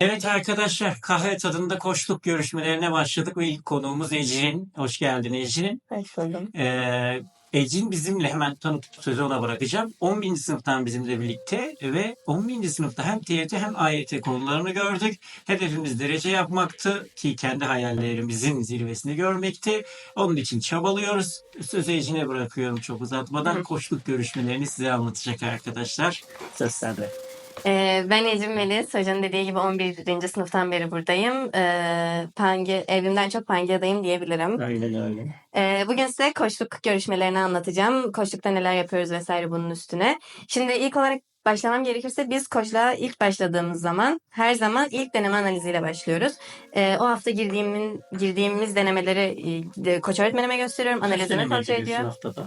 Evet arkadaşlar kahve tadında koçluk görüşmelerine başladık ve ilk konuğumuz Ecrin. Hoş geldin Ecrin. Hoş buldum. Ee, Ecrin bizimle hemen tanıtıp sözü ona bırakacağım. 11. sınıftan bizimle birlikte ve 11. sınıfta hem TYT hem AYT konularını gördük. Hedefimiz derece yapmaktı ki kendi hayallerimizin zirvesini görmekti. Onun için çabalıyoruz. Sözü Ecrin'e bırakıyorum çok uzatmadan. Koçluk görüşmelerini size anlatacak arkadaşlar. Söz sende. Ee, ben Ecim Melis. Hoca'nın dediği gibi 11. sınıftan beri buradayım. Ee, Pange, evrimden çok Pangea'dayım diyebilirim. Öyle öyle. Ee, bugün size koçluk görüşmelerini anlatacağım. Koçlukta neler yapıyoruz vesaire bunun üstüne. Şimdi ilk olarak başlamam gerekirse biz koçluğa ilk başladığımız zaman her zaman ilk deneme analiziyle başlıyoruz. Ee, o hafta girdiğimin, girdiğimiz denemeleri e, koç öğretmenime gösteriyorum. Analizini kontrol ediyor. haftada?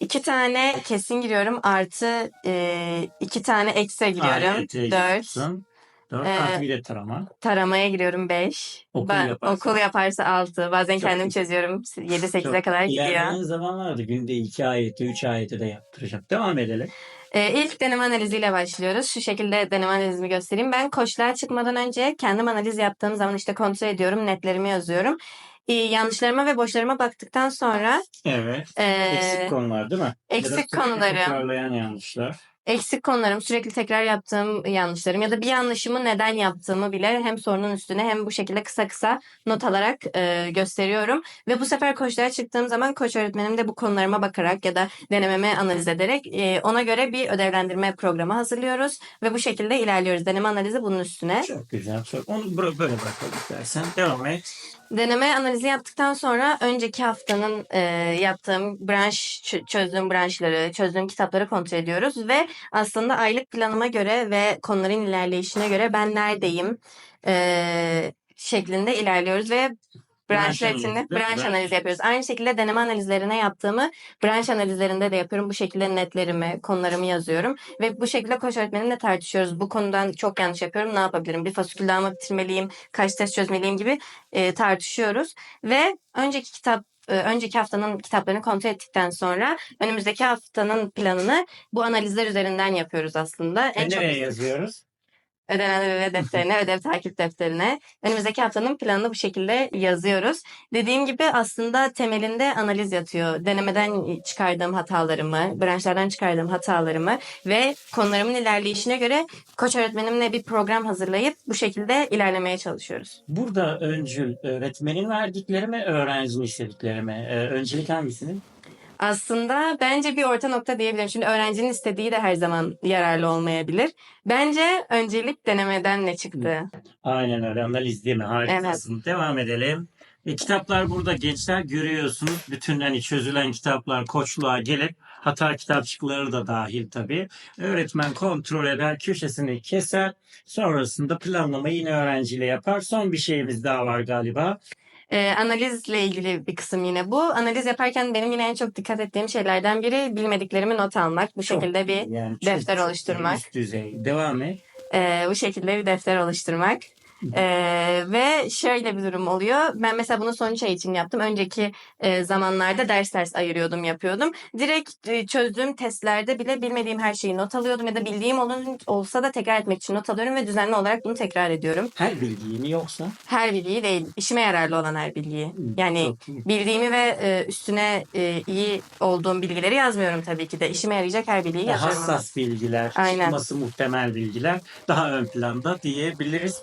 İki tane kesin giriyorum artı e, iki tane ekse giriyorum. AYT Dört. giriyorsun. Dört Ee, artı bir de tarama. Taramaya giriyorum beş. Okul Ben, yaparsa. okul yaparsa altı. Bazen Çok kendim iyi. çözüyorum. Yedi sekize Çok kadar gidiyor. İlerleyen zamanlarda günde iki ayeti, üç ayeti de yaptıracak. Devam edelim. E, ilk deneme analiziyle başlıyoruz. Şu şekilde deneme analizimi göstereyim. Ben koçluğa çıkmadan önce kendim analiz yaptığım zaman işte kontrol ediyorum. Netlerimi yazıyorum. E, yanlışlarıma ve boşlarıma baktıktan sonra Evet. e, Eksik konular değil mi? Eksik sürekli konularım. Tekrarlayan yanlışlar. Eksik konularım, sürekli tekrar yaptığım yanlışlarım ya da bir yanlışımı neden yaptığımı bile hem sorunun üstüne hem bu şekilde kısa kısa not alarak e, gösteriyorum. Ve bu sefer koçlara çıktığım zaman koç öğretmenim de bu konularıma bakarak ya da denememi analiz ederek e, ona göre bir ödevlendirme programı hazırlıyoruz ve bu şekilde ilerliyoruz. Deneme analizi bunun üstüne. Çok güzel. Çok. Onu böyle bırakalım istersen. Devam et. Deneme analizi yaptıktan sonra önceki haftanın e, yaptığım branş, çözdüğüm branşları, çözdüğüm kitapları kontrol ediyoruz ve aslında aylık planıma göre ve konuların ilerleyişine göre ben neredeyim e, şeklinde ilerliyoruz ve Branş branşlar analizi, branş branş. analizi yapıyoruz. Aynı şekilde deneme analizlerine yaptığımı branş analizlerinde de yapıyorum. Bu şekilde netlerimi, konularımı yazıyorum ve bu şekilde koç öğretmenimle tartışıyoruz. Bu konudan çok yanlış yapıyorum. Ne yapabilirim? Bir fasikül daha mı bitirmeliyim? Kaç test çözmeliyim gibi e, tartışıyoruz ve önceki kitap önceki haftanın kitaplarını kontrol ettikten sonra önümüzdeki haftanın planını bu analizler üzerinden yapıyoruz aslında. E, En çok nereye yazıyoruz? Ödev ödev defterine, ödev takip defterine. Önümüzdeki haftanın planını bu şekilde yazıyoruz. Dediğim gibi aslında temelinde analiz yatıyor. Denemeden çıkardığım hatalarımı, branşlardan çıkardığım hatalarımı ve konularımın ilerleyişine göre koç öğretmenimle bir program hazırlayıp bu şekilde ilerlemeye çalışıyoruz. Burada öncül öğretmenin verdikleri mi, öğrencinin istedikleri mi? Ee, öncelik hangisinin? Aslında bence bir orta nokta diyebilirim. Şimdi öğrencinin istediği de her zaman yararlı olmayabilir. Bence öncelik denemeden ne çıktı? Aynen öyle. Analiz değil mi? Harikasın. Devam edelim. E, kitaplar burada gençler görüyorsunuz. Bütün hani çözülen kitaplar koçluğa gelip hata kitapçıkları da dahil tabii. Öğretmen kontrol eder, köşesini keser. Sonrasında planlamayı yine öğrenciyle yapar. Son bir şeyimiz daha var galiba. Ee, analizle ilgili bir kısım yine bu. Analiz yaparken benim yine en çok dikkat ettiğim şeylerden biri bilmediklerimi not almak. Bu Çok şekilde bir Yani çok defter oluşturmak. Üst düzey. Devam et. e, bu şekilde bir defter oluşturmak. Ee, ve şöyle bir durum oluyor. Ben mesela bunu son ay için yaptım. Önceki e, zamanlarda ders ders ayırıyordum, yapıyordum. Direkt e, çözdüğüm testlerde bile bilmediğim her şeyi not alıyordum ya da bildiğim olun, olsa da tekrar etmek için not alıyorum ve düzenli olarak bunu tekrar ediyorum. Her bilgiyi mi yoksa? Her bilgiyi değil, işime yararlı olan her bilgiyi. Yani bildiğimi ve e, üstüne e, iyi olduğum bilgileri yazmıyorum tabii ki de. İşime yarayacak her bilgiyi Daha yazıyorum. hassas bilgiler, Aynen. çıkması muhtemel bilgiler daha ön planda diyebiliriz.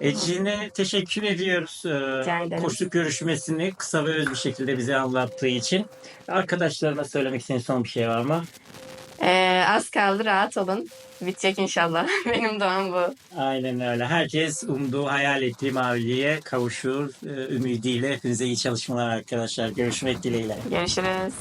Ece'ne teşekkür ediyoruz. Ee, görüşmesini kısa ve öz bir şekilde bize anlattığı için. Arkadaşlarına söylemek istediğin son bir şey var mı? Ee, az kaldı rahat olun. Bitecek inşallah. Benim doğum bu. Aynen öyle. Herkes umduğu, hayal ettiği maviliğe kavuşur. Ee, ümidiyle hepinize iyi çalışmalar arkadaşlar. Görüşmek dileğiyle. Görüşürüz.